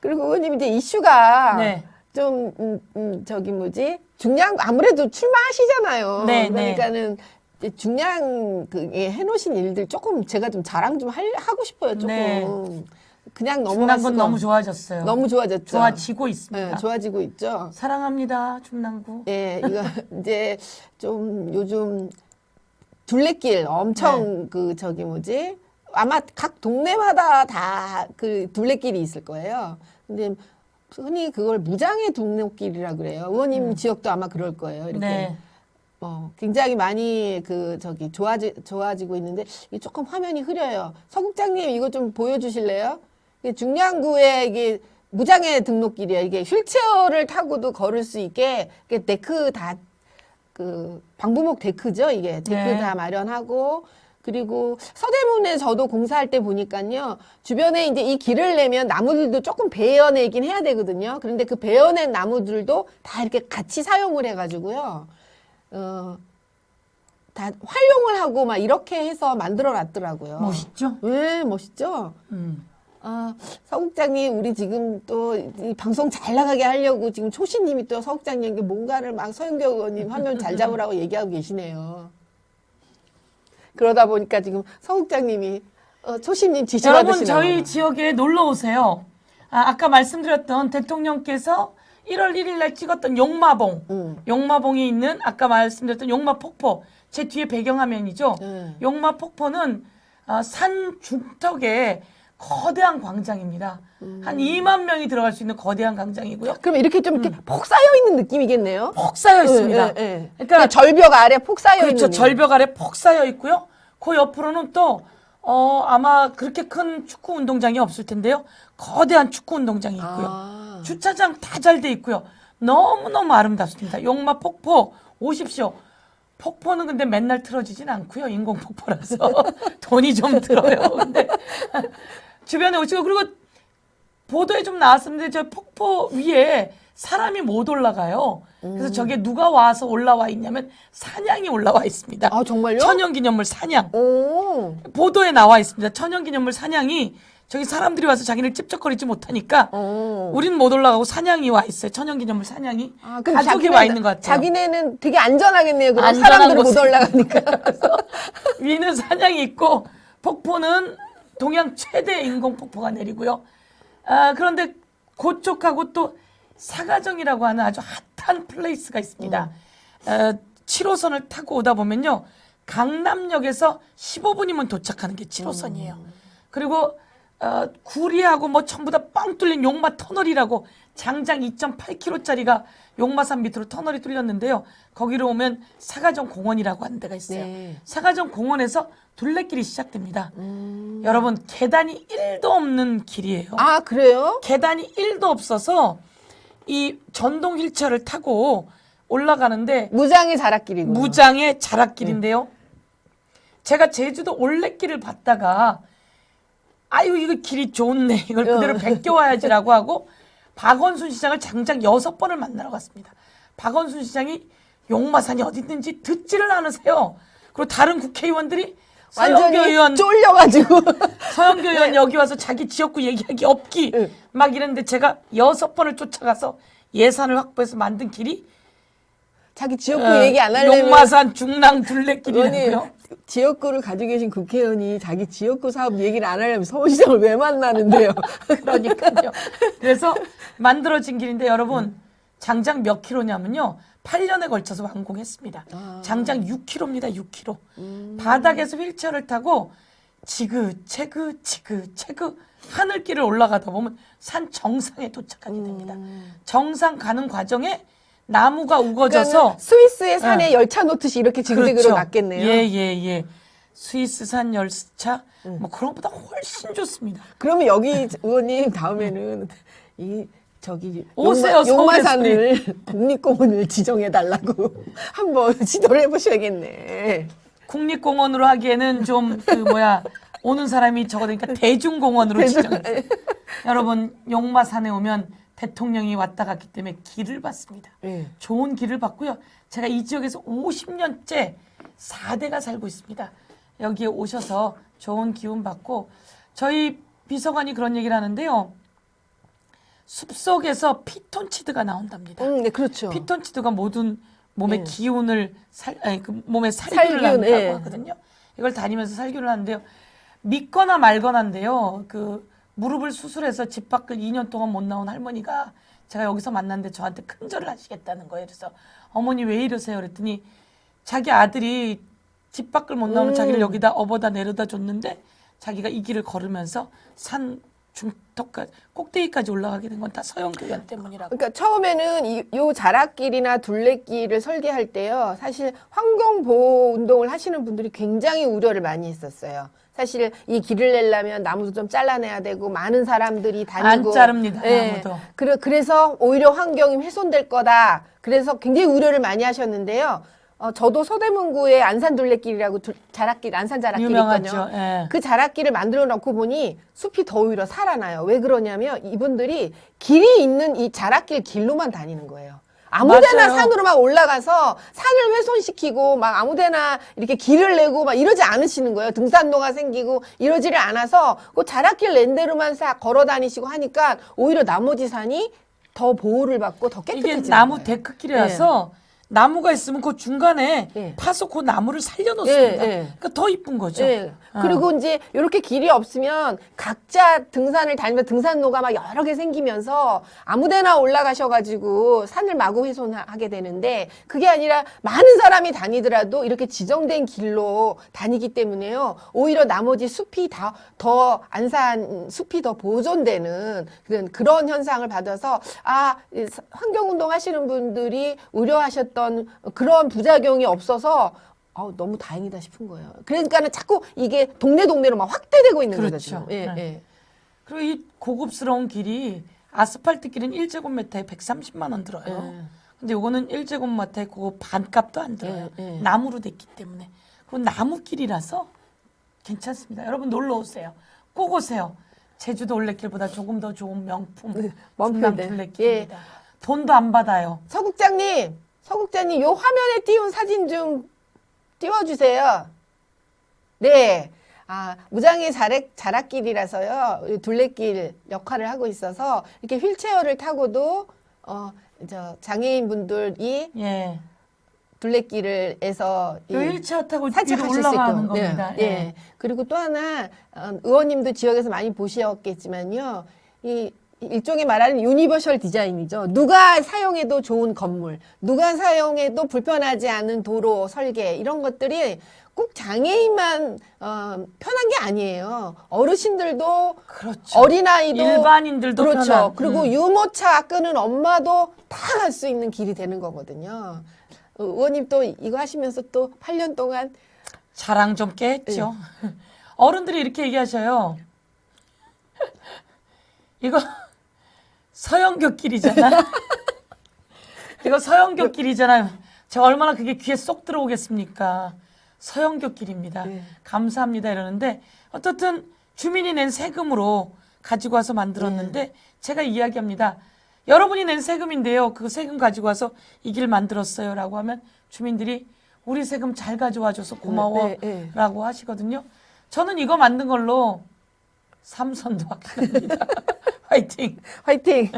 그리고 의원님 이제 이슈가 네. 좀 음, 음, 저기 뭐지 중량 아무래도 출마하시잖아요. 네, 네. 그러니까는 이제 중량 그게 해놓으신 일들 조금 제가 좀 자랑 좀 할, 하고 싶어요. 조금 네. 그냥 중랑군 수가 너무 없- 좋아졌어요. 너무 좋아졌죠. 좋아지고 있습니다. 네, 좋아지고 있죠. 사랑합니다, 중랑구. 예, 이거 이제 좀 요즘 둘레길 엄청 네. 그 저기 뭐지? 아마 각 동네마다 다 그 둘레길이 있을 거예요. 근데 흔히 그걸 무장의 등록길이라 그래요. 의원님 지역도 아마 그럴 거예요. 이렇게 음. 네. 어, 굉장히 많이 그 저기 좋아지 좋아지고 있는데 이게 조금 화면이 흐려요. 서국장님 이거 좀 보여주실래요? 이게 중량구에 이게 무장의 등록길이에요. 이게 휠체어를 타고도 걸을 수 있게 데크 다 그 방부목 데크죠. 이게 데크 네. 다 마련하고 그리고 서대문에 저도 공사할 때 보니까요 주변에 이제 이 길을 내면 나무들도 조금 베어내긴 해야 되거든요. 그런데 그 베어낸 나무들도 다 이렇게 같이 사용을 해가지고요. 어, 다 활용을 하고 막 이렇게 해서 만들어 놨더라고요. 멋있죠? 네, 멋있죠? 음. 아, 서국장님, 우리 지금 또 이 방송 잘 나가게 하려고 지금 초신님이 또 서국장님께 뭔가를 막 서영교 의원님 화면 잘 잡으라고 얘기하고 계시네요. 그러다 보니까 지금 서국장님이 어, 초신님 지시 여러분 받으시나 저희 봐요. 지역에 놀러 오세요. 아, 아까 말씀드렸던 대통령께서 1월 1일 날 찍었던 용마봉, 음. 용마봉이 있는 아까 말씀드렸던 용마 폭포 제 뒤에 배경화면이죠. 네. 용마 폭포는 아, 산 중턱에 거대한 광장입니다. 음. 한 2만 명이 들어갈 수 있는 거대한 광장이고요. 그럼 이렇게 좀 이렇게 폭 쌓여 있는 느낌이겠네요. 폭 쌓여 있습니다. 예, 예, 예. 그러니까 그러니까 절벽 아래 폭 쌓여 그렇죠. 있는. 절벽 아래 폭 쌓여 있고요. 그 옆으로는 또 어, 아마 그렇게 큰 축구 운동장이 없을 텐데요. 거대한 축구 운동장이 있고요. 아. 주차장 다 잘 돼 있고요. 너무너무 아름답습니다. 용마 폭포 오십시오. 폭포는 근데 맨날 틀어지진 않고요. 인공 폭포라서 돈이 좀 들어요. 근데 주변에 오시고 그리고 보도에 좀 나왔었는데 저 폭포 위에 사람이 못 올라가요. 그래서 저게 누가 와서 올라와 있냐면 사냥이 올라와 있습니다. 아, 정말요? 천연기념물 사냥. 오. 보도에 나와 있습니다. 천연기념물 사냥이 저기 사람들이 와서 자기를 찝쩍거리지 못하니까 오. 우리는 못 올라가고 사냥이 와 있어요. 천연기념물 사냥이 아, 그럼 가족이 자기네- 와 있는 것 같아요. 자기네는 되게 안전하겠네요. 그럼 안전한 사람들은 못 곳에. 올라가니까. 위는 사냥이 있고 폭포는 동양 최대 인공 폭포가 내리고요. 아, 그런데 그쪽하고 또 사가정이라고 하는 아주 핫한 플레이스가 있습니다. 어, 7호선을 타고 오다 보면요. 강남역에서 15분이면 도착하는 게 7호선이에요. 그리고 어, 구리하고 뭐 전부 다 뻥 뚫린 용마 터널이라고 장장 2.8km짜리가 용마산 밑으로 터널이 뚫렸는데요. 거기로 오면 사가정 공원이라고 하는 데가 있어요. 네. 사가정 공원에서 둘레길이 시작됩니다. 여러분 계단이 1도 없는 길이에요. 아, 그래요? 계단이 1도 없어서 이 전동 휠체어를 타고 올라가는데 무장의 자락길이고. 무장의 자락길인데요. 제가 제주도 올레길을 봤다가 아유 이거 길이 좋네 이걸 그대로 어. 베껴와야지라고 하고 박원순 시장을 장장 여섯 번을 만나러 갔습니다. 박원순 시장이 용마산이 어디 있는지 듣지를 않으세요. 그리고 다른 국회의원들이 서영교 완전히 의원 쫄려가지고. 서영교 의원 여기 와서 자기 지역구 얘기하기 없기 응. 막 이랬는데 제가 여섯 번을 쫓아가서 예산을 확보해서 만든 길이 자기 지역구 어, 얘기 안 하려면. 용마산 중랑 둘레길이라고요. 지역구를 가지고 계신 국회의원이 자기 지역구 사업 얘기를 안 하려면 서울시장을 왜 만나는데요? 그러니까요. 그래서 만들어진 길인데 여러분 장장 몇 킬로냐면요. 8년에 걸쳐서 완공했습니다. 아. 장장 6킬로입니다. 6킬로. 음. 바닥에서 휠체어를 타고 지그 체그 지그 체그 하늘길을 올라가다 보면 산 정상에 도착하게 됩니다. 음. 정상 가는 과정에 나무가 우거져서 그러니까 스위스의 산에 열차 놓듯이 이렇게 지그재그로 났겠네요. 예, 예, 예. 스위스산 열차 뭐 그런 것보다 훨씬 좋습니다. 그러면 여기 의원님 다음에는 이 저기 오세요, 용마, 용마산을 국립공원을 지정해 달라고 한번 지도를 해보셔야겠네. 국립공원으로 하기에는 좀 그 뭐야 오는 사람이 적어되니까 대중공원으로 지정. 여러분 용마산에 오면 대통령이 왔다 갔기 때문에 길을 받습니다. 예. 좋은 길을 받고요. 제가 이 지역에서 50년째 4대가 살고 있습니다. 여기에 오셔서 좋은 기운 받고 저희 비서관이 그런 얘기를 하는데요. 숲속에서 피톤치드가 나온답니다. 음, 네, 그렇죠. 피톤치드가 모든 몸의 예. 기운을 살, 아니 그 몸에 살균을 살균, 한다고 예. 하거든요. 이걸 다니면서 살균을 하는데요. 믿거나 말거나인데요. 그 무릎을 수술해서 집 밖을 2년 동안 못 나온 할머니가 제가 여기서 만났는데 저한테 큰 절을 하시겠다는 거예요. 그래서 어머니 왜 이러세요? 그랬더니 자기 아들이 집 밖을 못 나오는 음. 자기를 여기다 업어다 내려다 줬는데 자기가 이 길을 걸으면서 산 중턱까지 꼭대기까지 올라가게 된 건 다 서영교연 때문이라고. 그러니까 처음에는 이, 요 자락길이나 둘레길을 설계할 때요. 사실 환경 보호 운동을 하시는 분들이 굉장히 우려를 많이 했었어요. 사실 이 길을 내려면 나무도 좀 잘라내야 되고 많은 사람들이 다니고 안 자릅니다, 예. 나무도. 그래 그래서 오히려 환경이 훼손될 거다. 그래서 굉장히 우려를 많이 하셨는데요. 어, 저도 서대문구의 안산 둘레길이라고 둘- 자락길 안산 자락길 유명하죠. 있거든요. 예. 그 자락길을 만들어 놓고 보니 숲이 더 오히려 살아나요. 왜 그러냐면 이분들이 길이 있는 이 자락길 길로만 다니는 거예요. 아무데나 맞아요. 산으로 막 올라가서 산을 훼손시키고 막 아무데나 이렇게 길을 내고 막 이러지 않으시는 거예요. 등산로가 생기고 이러지를 않아서 그 자락길 랜대로만 싹 걸어 다니시고 하니까 오히려 나머지 산이 더 보호를 받고 더 이게 깨끗해지는 나무 거예요. 데크길이라서 나무가 있으면 그 중간에 예. 파서 그 나무를 살려놓습니다. 예, 예. 그러니까 더 이쁜 거죠. 네. 어. 그리고 이제 이렇게 길이 없으면 각자 등산을 다니면 등산로가 막 여러 개 생기면서 아무데나 올라가셔가지고 산을 마구 훼손하게 되는데 그게 아니라 많은 사람이 다니더라도 이렇게 지정된 길로 다니기 때문에요. 오히려 나머지 숲이 다 더 안산 숲이 더 보존되는 그런 그런 현상을 받아서 아 환경 운동 하시는 분들이 우려하셨던 그런 부작용이 없어서 어, 너무 다행이다 싶은 거예요. 그러니까는 자꾸 이게 동네 동네로 막 확대되고 있는 거죠. 그렇죠. 지금. 예, 네. 예. 그리고 이 고급스러운 길이 아스팔트 길은 1제곱미터에 130만 원 들어요. 예. 근데 요거는 1제곱미터에 그거 반값도 안 들어요. 예, 예. 나무로 됐기 때문에. 그 나무 길이라서 괜찮습니다. 여러분 놀러 오세요. 꼭 오세요. 제주도 올레길보다 조금 더 좋은 명품 명품인데. 충남 둘레길입니다. 돈도 안 받아요. 서국장님, 서국장님, 요 화면에 띄운 사진 좀 띄워주세요. 네. 아, 무장의 자락, 자락길이라서요. 이 둘레길 역할을 하고 있어서 이렇게 휠체어를 타고도 어, 저 장애인 분들이 예. 둘레길에서 이그 휠체어 타고 산책하실 수 올라가는 있고. 겁니다. 네. 예. 예. 그리고 또 하나 어, 의원님도 지역에서 많이 보셨겠지만요. 이 일종의 말하는 유니버셜 디자인이죠. 누가 사용해도 좋은 건물, 누가 사용해도 불편하지 않은 도로 설계 이런 것들이 꼭 장애인만 어, 편한 게 아니에요. 어르신들도 그렇죠. 어린아이도 일반인들도 그렇죠. 편한. 그리고 음. 유모차 끄는 엄마도 다 갈 수 있는 길이 되는 거거든요. 어, 의원님 또 이거 하시면서 또 8년 동안 자랑 좀 깨했죠. 예. 어른들이 이렇게 얘기하셔요. 이거 서영교 길이잖아. 이거 서영교 길이잖아요. 제가 얼마나 그게 귀에 쏙 들어오겠습니까? 서영교 길입니다. 네. 감사합니다 이러는데 어떻든 주민이 낸 세금으로 가지고 와서 만들었는데 제가 이야기합니다. 여러분이 낸 세금인데요. 그 세금 가지고 와서 이 길 만들었어요 라고 하면 주민들이 우리 세금 잘 가져와줘서 고마워라고 네, 네. 하시거든요. 저는 이거 만든 걸로 삼선도 하겠습니다. 화이팅. 화이팅!